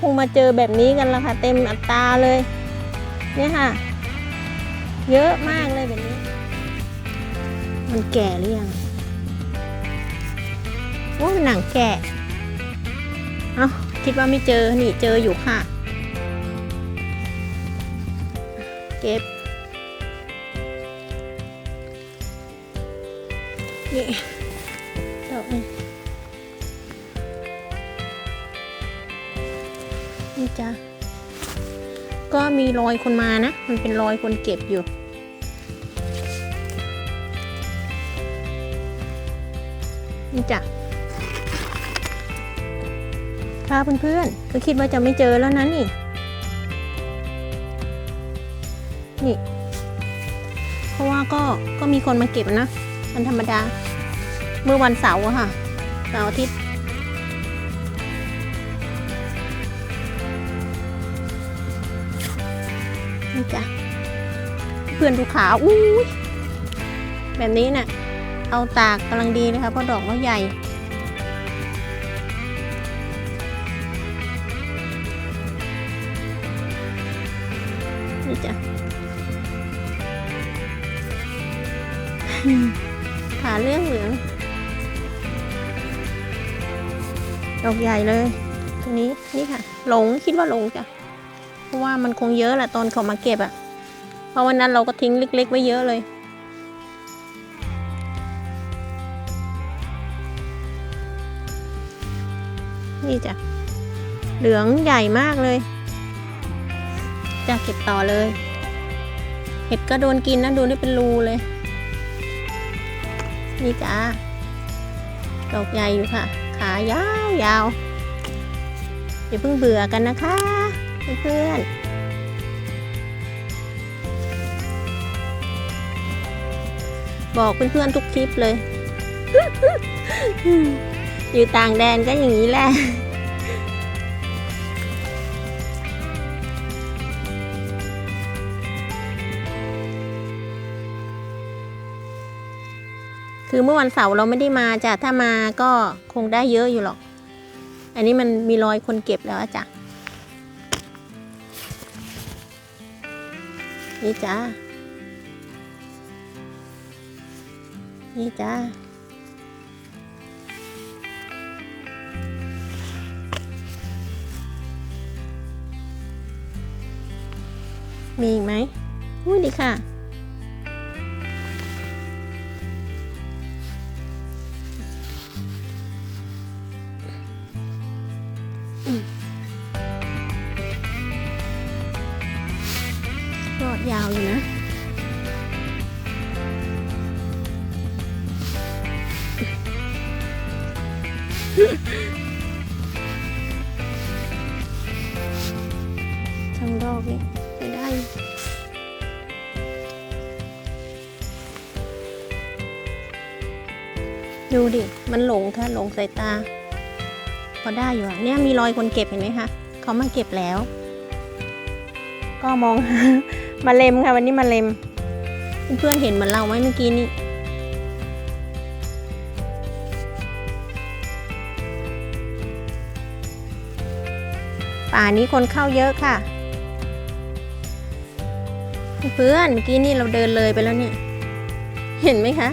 คงมาเจอแบบนี้กันละค่ะ เต็มอัตราเลย เนี่ยค่ะ เยอะมากเลยแบบนี้ มันแก่หรือยังโอ้หนังแก่เอาคิดว่าไม่เจอนี่เจออยู่ค่ะ เก็บนี่ นี่จ้ะก็มีรอยคนมานะ มันเป็นรอยคนเก็บอยู่ นี่จ้ะค่ะเพื่อนๆก็คิดว่าจะไม่เจอแล้วนะนี่ นี่ เพราะว่าก็ ก็มีคนมาเก็บนะ มันธรรมดา เมื่อวันเสาร์อะค่ะ เสาร์อาทิตย์ นี่จ้ะเพื่อนดูขาวอุ้ยแบบนี้น่ะ เอาตากกำลังดีเลยค่ะเพราะดอกเขาใหญ่ นี่จ้ะขาเรื่องเหลือง ดอกใหญ่เลย ตรงนี้นี่ค่ะ หลงคิดว่าหลงจ้ะ ราะว่ามันคงเยอะแหละตอนเขามาเก็บอะ่ะ เพราะวันนั้นเราก็ทิ้งเล็ก ๆ ไว้เยอะเลย นี่จ้ะ เหลืองใหญ่มากเลยจะเก็บต่อเลย เห็ดก็โดนกินนะดูนี่เป็นรูเลย นี่จ้าดอกใหญ่อยู่ค่ะ ขายาวยาวอย่าเพิ่งเบื่อกันนะคะ เพื่อนๆ บอกเพื่อนๆทุกคลิปเลย อยู่ต่างแดนก็อย่างนี้แหละคือเมื่อวันเสาร์เราไม่ได้มาจ้ะ ถ้ามาก็คงได้เยอะอยู่หรอก อันนี้มันมีรอยคนเก็บแล้วจ้ะ นี่จ้า นี่จ้า มีอีกไหมอุ้ยดีค่ะ ยอดยาวอยู่นะช่างดอกนี่ใช้ได้ดูดิ มันหลงค่ะหลงสายตา พอได้อยู่อะ เนี่ยมีรอยคนเก็บเห็นไหมคะ เขามาเก็บแล้ว ก็มองหา มาเลมค่ะ วันนี้มาเลม เพื่อนเห็นเหมือนเราไหมเมื่อกี้นี้ป่านี้คนเข้าเยอะค่ะ เพื่อนเมื่อกี้นี่เราเดินเลยไปแล้วเนี่ย เห็นไหมคะ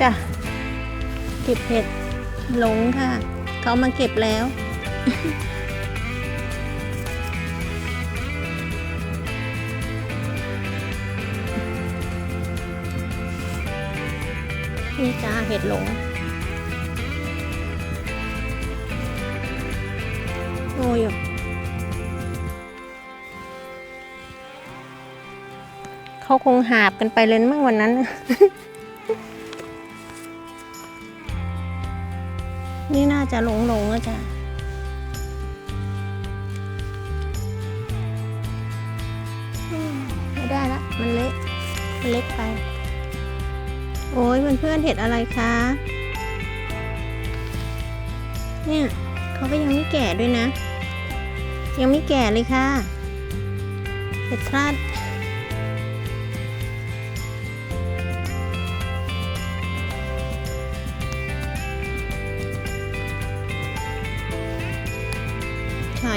จ้ะเก็บเห็ดหลงค่ะ เขามาเก็บแล้วนี่จ้าเห็ดหลง โอ้ยเขาคงหาบกันไปเลยมั้งวันนั้น นี่น่าจะหลงหลงๆอะจ้ะอืมไม่ได้ละ มันเล็ก มันเล็กไป โอ้ยเพื่อนๆเห็ดอะไรคะ เนี่ยเขาก็ยังไม่แก่ด้วยนะ ยังไม่แก่เลยค่ะเห็ดทราด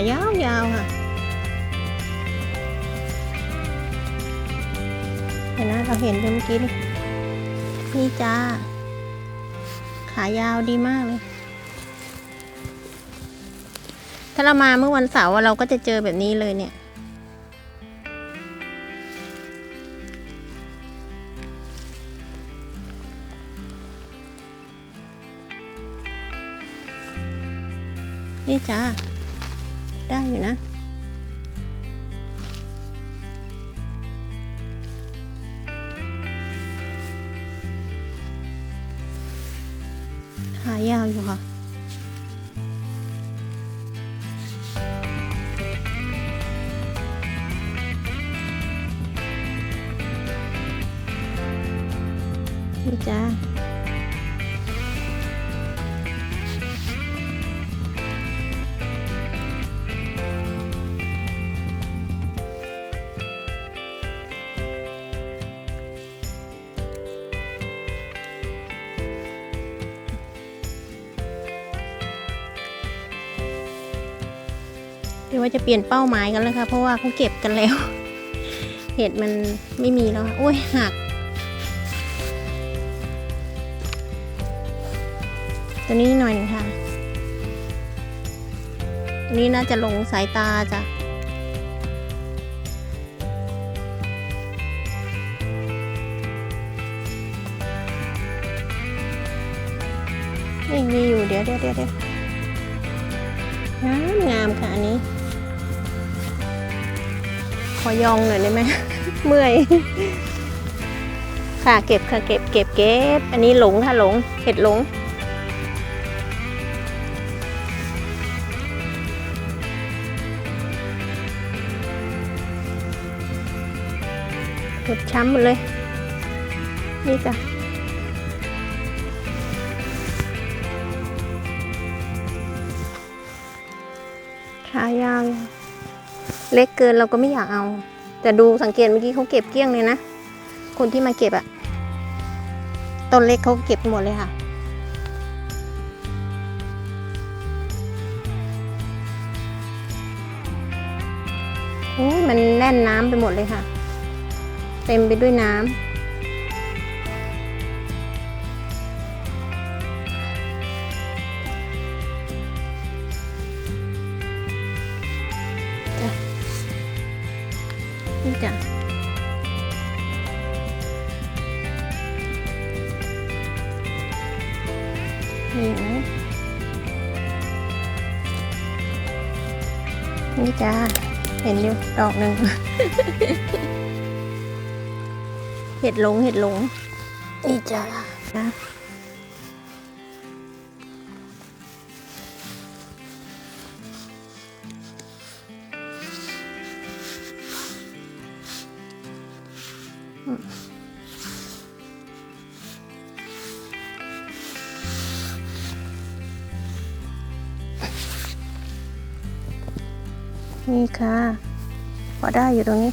ายาวยาว ๆ ค่ะเห็นนะเราเห็นเมื่อกี้นี่นี่จ้า ขายาวดีมากเลย ถ้าเรามาเมื่อวันเสาร์เราก็จะเจอแบบนี้เลยเนี่ยนี่จ้า ได้อยู่นะหายาวอยู่ค่ะ ว่าจะเปลี่ยนเป้าหมายกันแล้วค่ะ เพราะว่าเขาเก็บกันแล้ว เห็ดมันไม่มีแล้วโอ้ยหัก ตัวนี้หน่อยหนึ่งค่ะตัวนี้น่าจะลงสายตาจ้ะนี่มีอยู่เดี๋ยวเดี๋ยวเดี๋ยวเดี๋ยวงามงามค่ะอันนี้ ขอยองหน่อยได้ไหมเมื่อย ค่ะเก็บค่ะเก็บเก็บเก็บ อันนี้หลงค่ะหลงเห็ดหลง หมดช้ำหมดเลย นี่จ้ะขายาวอยู่ เล็กเกินเราก็ไม่อยากเอา แต่ดูสังเกตเมื่อกี้เขาเก็บเกลี้ยงเลยนะ คนที่มาเก็บอะต้นเล็กเขาเก็บหมดเลยค่ะ โอ้ยมันแน่นน้ำไปหมดเลยค่ะ เต็มไปด้วยน้ำ นี่จ้า เห็นอยู่ดอกหนึ่ง เห็ดหลง เห็ดหลง นี่จ้านะ นี่ค่ะ พอได้อยู่ตรงนี้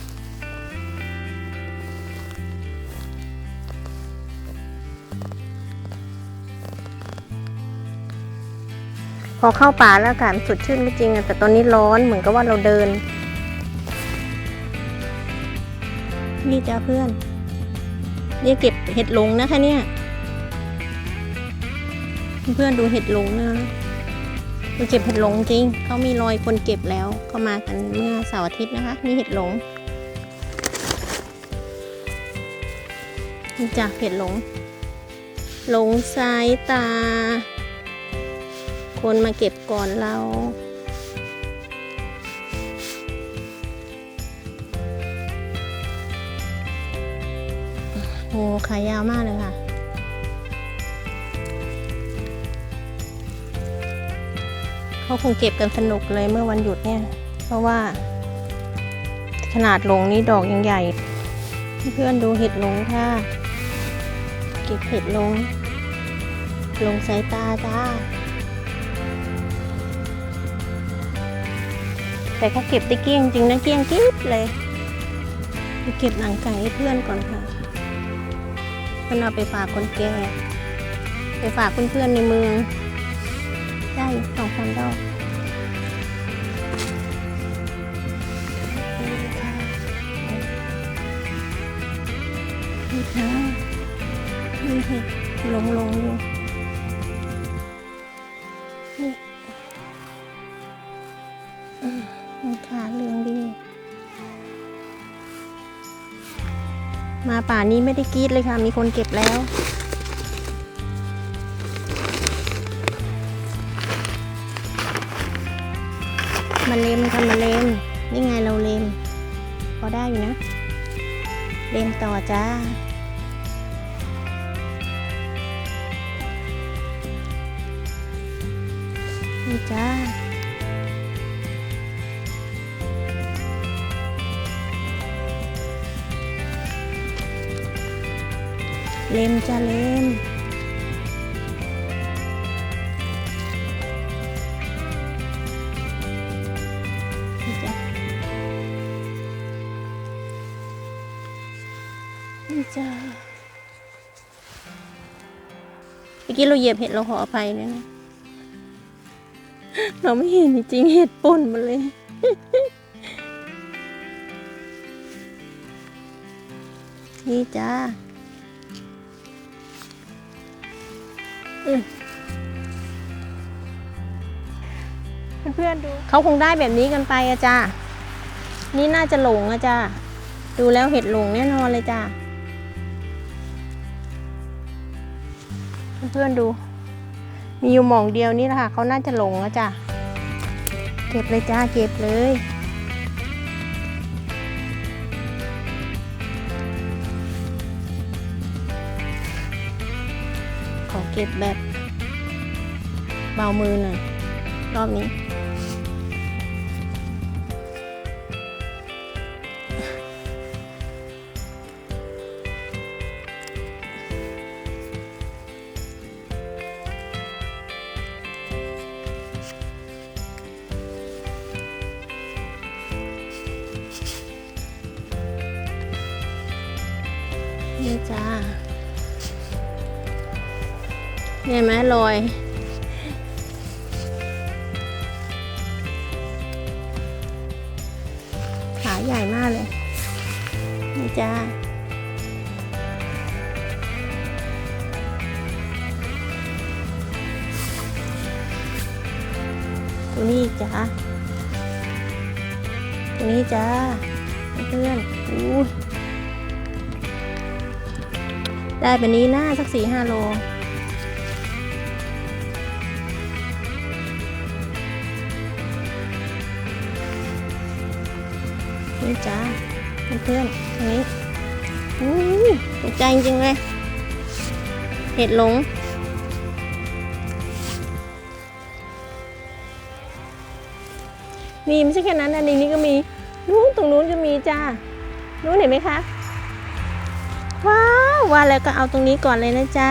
พอเข้าป่าแล้วอากาศสดชื่นก็จริงอะแต่ตอนนี้ร้อนเหมือนกับว่าเราเดิน นี่จ้าเพื่อนเนี่ยเก็บเห็ดหลงนะคะเนี่ย เพื่อนดูเห็ดหลงนะ เราเก็บเห็ดหลงจริง เขามีรอยคนเก็บแล้ว เขามากันเมื่อเสาร์อาทิตย์นะคะ นี่เห็ดหลงนี่จ้ะเห็ดหลง หลงสายตา คนมาเก็บก่อนเราโอ้ขายาวมากเลยค่ะ เขาคงเก็บกันสนุกเลยเมื่อวันหยุดเนี่ย เพราะว่า ขนาดหลงนี่ดอกยังใหญ่ เพื่อนดูเห็ดหลงค่ะ เก็บเห็ดหลงลงสายตาจ้า แต่เขาเก็บได้เกียงจริงนะเกียงกิ๊บเลยไปเก็บหนังไก่ให้เพื่อนก่อนค่ะเพื่อนเอาไปฝากคนแก่ไปฝากเพื่อนๆในเมือง ได้อยู่สองสามดอกนี่ค่ะนี่ค่ะลงลงๆอยู่นี่มนี่ค่ะเหลืองดี มาป่านี้ไม่ได้กรีดเลยค่ะ มีคนเก็บแล้ว มาเลมค่ะมาเลมนี่ไงเราเลมพอได้อยู่นะ เลมต่อจ้านี่จ้าเลมจ้าเลม นี่จ้ะเมื่อกี้เราเหยียบเห็ดเราขออภัยนะเนี่ยเราไม่เห็นจริงๆเห็ดป่นหมาเลยนี่จ้าอืมเพื่อนๆดูเขาคงได้แบบนี้กันไปอะจ้านี่น่าจะหลงอะจ้าดูแล้วเห็ดหลงแน่นอนเลยจ้า เพื่อนๆดู มีอยู่หม่องเดียวนี่แหละค่ะเขาน่าจะหลงอะจ้ะเก็บเลยจ้าเก็บเลยขอเก็บแบบเบามือหน่อยรอบนี้ จ้าเห็นไหมรอย ขาใหญ่มากเลย นี่จ้าตัวนี้จ้าตัวนี้จ้าเพื่อนอู้ ได้แบบนี้น่าสักสี่ห้าโลนี่จ้าเพื่อนๆตรงนี้อู้ตกใจจริงเลย เห็ดหลงมีไม่ใช่แค่นั้นอันนี้นี่ก็มี นู้นตรงนู้นก็มีจ้า นู้นเห็นไหมคะ ว่าแล้วก็เอาตรงนี้ก่อนเลยนะจ๊ะ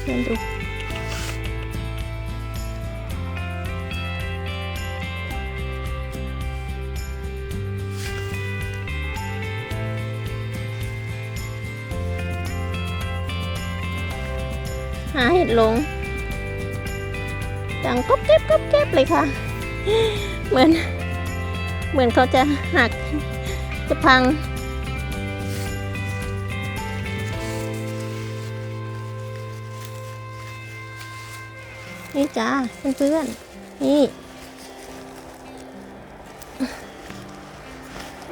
เพื่อนดูหาเห็ดลง ดังก๊อบแก๊บก๊อบแก๊บเลยค่ะ เหมือน เหมือนเขาจะหักจะพัง นี่จ้าเพื่อนๆนี่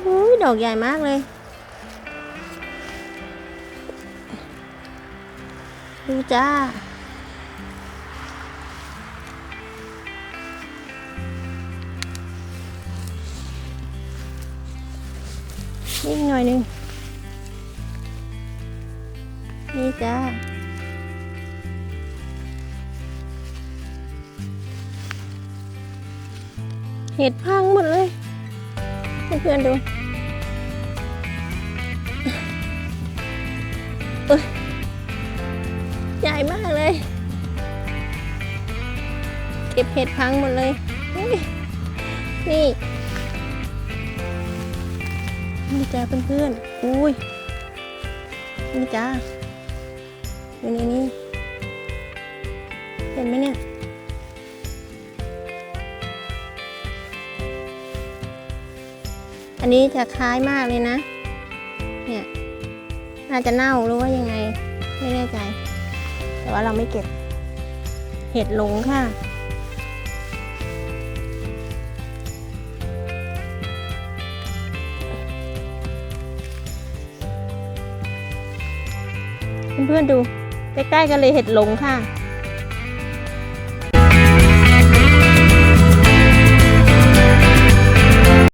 อุ้ยดอกใหญ่มากเลย ดูจ้า นี่หน่อยหนึ่งนี่จ้าเห็ดพังหมดเลยเพื่อนดูเอ้ยใหญ่มากเลย เก็บเห็ดพังหมดเลย นี่ นี่จ้าเพื่อนๆ อุ้ย นี่จ้าอยู่ในนี้ เห็นไหมเนี่ย อันนี้จะคล้ายมากเลยนะ เนี่ย น่าจะเน่าหรือว่ายังไง ไม่แน่ใจ แต่ว่าเราไม่เก็บ เห็ดหลงค่ะ พื่อนๆดู ใกล้ๆกันเลยเห็ดหลงค่ะ